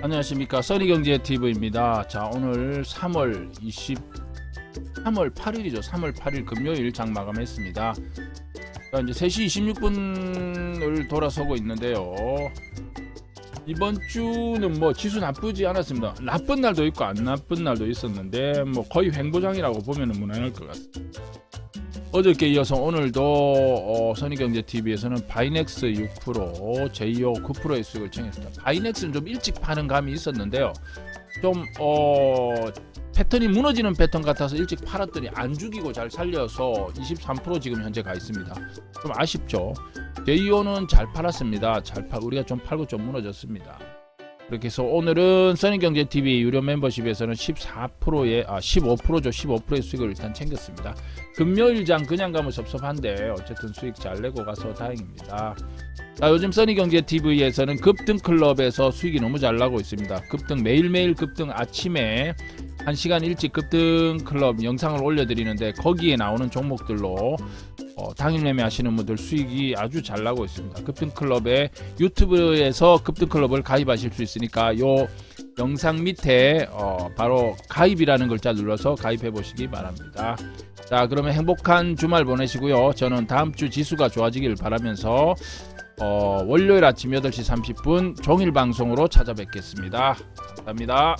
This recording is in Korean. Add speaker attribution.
Speaker 1: 안녕하십니까 써니경제TV입니다. 자 오늘 3월 20 3월 8일이죠. 3월 8일 금요일 장 마감했습니다. 자 이제 3시 26분을 돌아서고 있는데요. 이번 주는 뭐 지수 나쁘지 않았습니다. 나쁜 날도 있고 안 나쁜 날도 있었는데 뭐 거의 횡보장이라고 보면 무난할 것 같습니다. 어저께 이어서 오늘도 어, 선의경제TV에서는 바이넥스 6%, 제이오 9%의 수익을 챙겼습니다. 바이넥스는 좀 일찍 파는 감이 있었는데요. 좀 어, 패턴이 무너지는 패턴 같아서 일찍 팔았더니 안 죽이고 잘 살려서 23% 지금 현재 가 있습니다. 좀 아쉽죠. 제이오는 잘 팔았습니다. 잘 팔, 우리가 좀 팔고 좀 무너졌습니다. 그렇게 해서 오늘은 써니경제TV 유료 멤버십에서는 14%의 아 15%죠 15%의 수익을 일단 챙겼습니다. 금요일장 그냥 가면 섭섭한데 어쨌든 수익 잘 내고 가서 다행입니다. 자, 요즘 써니경제TV에서는 급등 클럽에서 수익이 너무 잘 나고 있습니다. 급등 매일매일 급등 아침에 1시간 일찍 급등 클럽 영상을 올려드리는데 거기에 나오는 종목들로 어, 당일 매매 하시는 분들 수익이 아주 잘 나고 있습니다. 급등 클럽에 유튜브에서 급등 클럽을 가입하실 수 있으니까 요 영상 밑에 어, 바로 가입이라는 글자 눌러서 가입해 보시기 바랍니다. 자, 그러면 행복한 주말 보내시고요. 저는 다음 주 지수가 좋아지길 바라면서 어, 월요일 아침 8시 30분 종일 방송으로 찾아뵙겠습니다. 감사합니다.